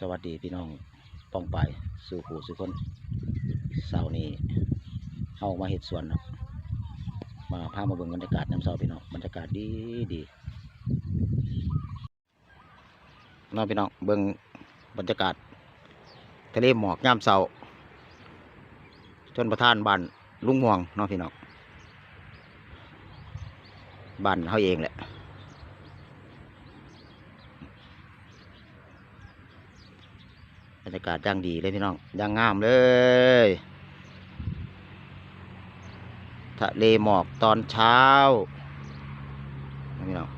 สวัสดีพี่น้องป้องไปสู่ผู้สู่คนเสาร์นี้เข้ามาเห็ดสวนนาะมาพามาเบิ่งบรรยากาศน้ำเสาพี่น้องบรรยากาศดีดีน้องพี่น้องเบิ่งบรรยากาศทะเลหมอกย่ามเสาชนประทานบ้านลุงม่วงน้องพี่น้องบ้านเขาเองแหละ บ รรยากาศย่างดีเลยพี่น้องย่างงามเลยทะเลหมอกตอนเช้าพี่น้อง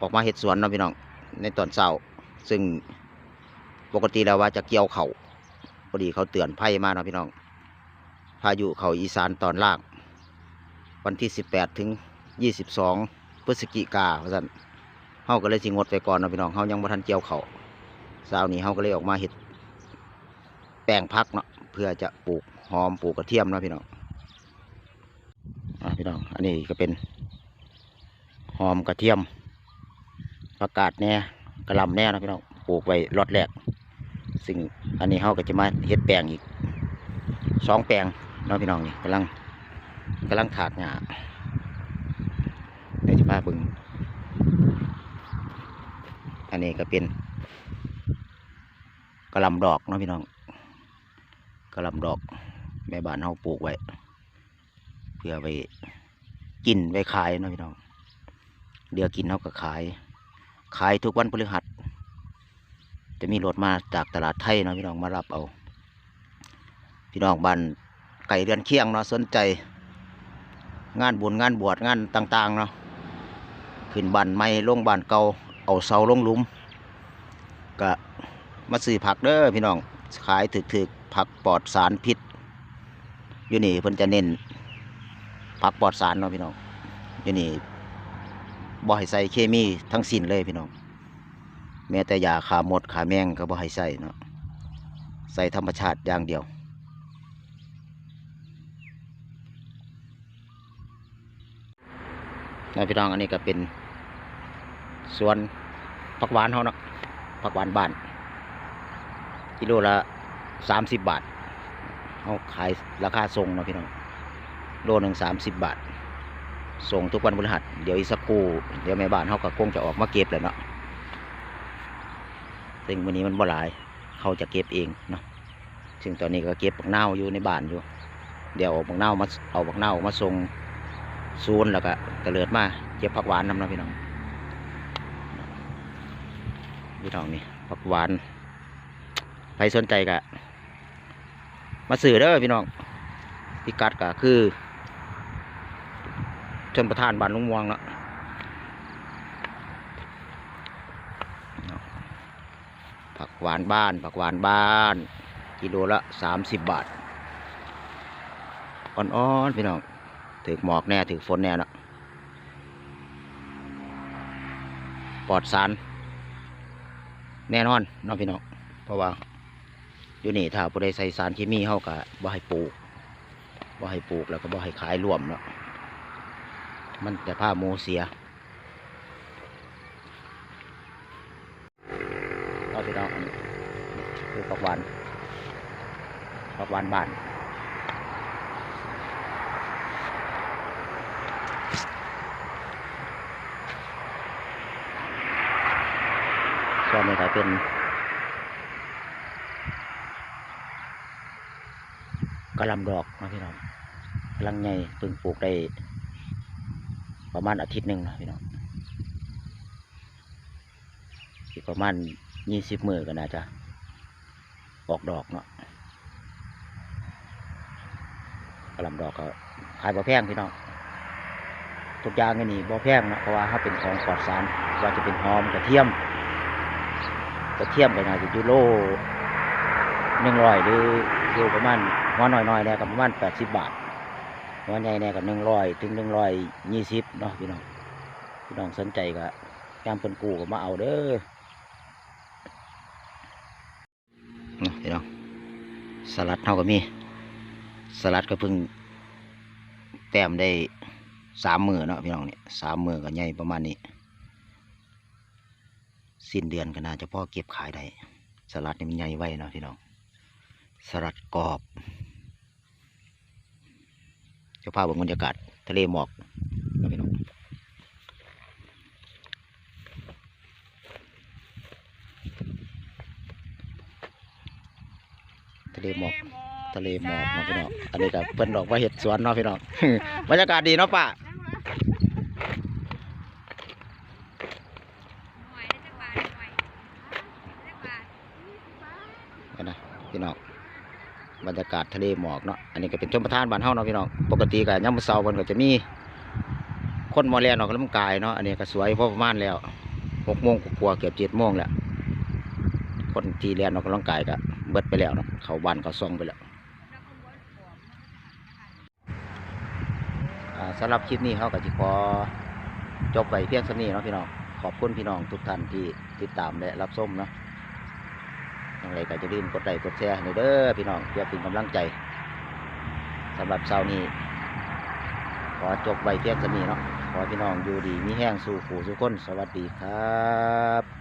ออกมาเห็ดสวนเนาะพี่น้องในตอนเช้า ซึ่งปกติแล้วว่าจะเกี่ยวเขาพอดีเขาเตือนภัยมาเนาะพี่น้อง พายุเขาอีสานตอนล่าง วันที่ 18 ถึง 22พฤศจิกาเพราะฉะนั้นเฮาก็เลยสิงดไปก่อนนะพี่น้องเฮายังบ่ทันเกี่ยวเขาวเช้านี้เฮาก็เลยออกมาเฮ็ดแปลงพักเนาะเพื่อจะปลูกหอมปลูกกระเทียมนะพี่น้องอะพี่น้อง อันนี้ก็เป็นหอมกระเทียมผักกาดแน่กระลำแน่นะพี่น้องปลูกไว้รอดแรกซึ่งอันนี้เฮาก็จะมาเฮ็ดแปลงอีกสองแปลงเนาะพี่น้องนี่กำลังกำลังถากหญ้า เบึงอันนี้ก็เป็นกระลำดอกเนาะพี่น้องกระลำดอก แม่บ้านเฮาปลูกไว้ เพื่อไปกินไปขายเนาะพี่น้องเดี๋ยวกินเฮาก็ขาย ขายทุกวันพฤหัส จะมีรถมาจากตลาดไทยเนาะพี่น้องมารับเอา พี่น้องบ้านไก่เรือนเคียงเนาะสนใจ งานบุญงานบวชงานต่าง ๆ เนาะ ขึ้นบ้านใหม่ลงบ้านเก่าเอาเสาลงลุมก็มาซื้อผักเด้อพี่น้องขายถึกๆผักปลอดสารพิษอยู่นี่เพิ่นจะเน้นผักปลอดสารเนาะพี่น้องอยู่นี่บ่ให้ใส่เคมีทั้งสิ้นเลยพี่น้องแม้แต่ยาขาหมดขาแมงก็บ่ให้ใส่เนาะใส่ธรรมชาติอย่างเดียวนะพี่น้องอันนี้ก็เป็น สวนผักหวานเขาเนาะผักหวานบ้านกิโลละสามสิบบาทเขาขายราคาส่งเนาะพี่น้องโลหนึ่งสามสิบบาท ส่งทุกวันพฤหัสเดี๋ยวอีกสักครู่เดี๋ยวแม่บ้านเขาก็คงจะออกมาเก็บแหละเนาะซึ่งวันนี้มันบ่หลายเขาจะเก็บเองเนาะซึ่งตอนนี้ก็เก็บบักเน่าอยู่ในบ้านอยู่ เดี๋ยวเอาบักเน่ามาเอาบักเน่ามาส่งซูนแล้วก็ตะเลิดมาเก็บผักหวานนำนะพี่น้อง พี่น้องนี่ผักหวานใครสนใจก็มาสื่อเด้อพี่น้องพิกัดก็คือชนประธานบ้านลุงมวงเนาะผักหวานบ้านผักหวานบ้าน กิโลละสามสิบบาท อ่อนๆพี่น้องถือหมอกแน่ถือฝนแน่นะปลอดสาร แน่นอนน้องพี่น้องเพราะว่าอยู่นี่ถ้าผู้ใดใส่สารเคมีเข้ากับ่ให้ปลูกบ่ให้ปลูกแล้วก็บ่ให้ขายรวมเนาะมันจะพาโมเสียน้องพี่น้องคือปักหวานปักหวานบ้าน ส่วนนี้ก็เป็นกระลำดอกนะพี่น้องกำลังใหญ่เพิ่งปลูกได้ประมาณอาทิตย์หนึ่งนะพี่น้องอีกประมาณยี่สิบมือก็น่าจะออกดอกเนาะกระลำดอกก็ขายบ่แพงพี่น้องทุกอย่างนี่บ่แพงนะเพราะว่าเขาเป็นของปลอดสารว่าจะเป็นหอมกระเทียม กระเทียมไปหน่อยจะอยู่โลหนึ่งร้อยหรืออยู่ประมาณหัวน้อยๆเนี่ยกับประมาณแปดสิบบาทหัวใหญ่เนี่ยกับหนึ่งร้อยถึงหนึ่งร้อยยี่สิบเนาะพี่น้องพี่น้องสนใจก็ยามเพิ่นกู้ก็มาเอาเด้อเนะพี่น้องสลัดเท่าก็มี สลัดก็เพิ่งแต้มได้สามมือเนาะพี่น้องเนี่ยสามมือก็ใหญ่ประมาณนี้ สิ้นเดือนก็น่าจะพ่อเก็บขายได้สลัดนี่มันใหญ่ไว้เนาะพี่น้องสลัดกรอบจะพาพเบิ่งบรรยากาศทะเลหมอกนาะพี่น้องทะเลหมอกทะเลหมอกเนาะพี่น้องอันนี้ก็เพิ่นดอกว่าเห็ดสวนเนาะพี่น้องบรรยากาศดีเนาะป้า หน่วยได้จักบาทหน่วยจักบาท กันนะพี่น้อง บรรยากาศทะเลหมอกเนาะอันนี้ก็เป็นชมประทานบ้านเฮาเนาะพี่น้องปกติก็ยามมื้อเช้าเพิ่นก็จะมีคนมาเรียนออกกำลังกายเนาะอันนี้ก็สวยพอประมาณแล้วหกโมงกว่าเกือบเจ็ดโมงแล้วคนที่เรียนออกกำลังกายก็เบิดไปแล้วเนาะเขาบ้านเขาซ่องไปแล้วสำหรับคลิปนี้เขาก็จะขอจบไปเพียงเท่านี้เนาะพี่น้องขอบคุณพี่น้องทุกท่านที่ติดตามและรับชมเนาะ อย่างไรก็จะลืมกดไลค์กดแชร์ให้เด้อพี่น้องเพื่อเป็นกำลังใจสำหรับเช้านี้ ขอจบไปเพียงเท่านี้เนาะขอพี่น้องอยู่ดีมีแห้งสู่ขู่สู่คน สวัสดีครับ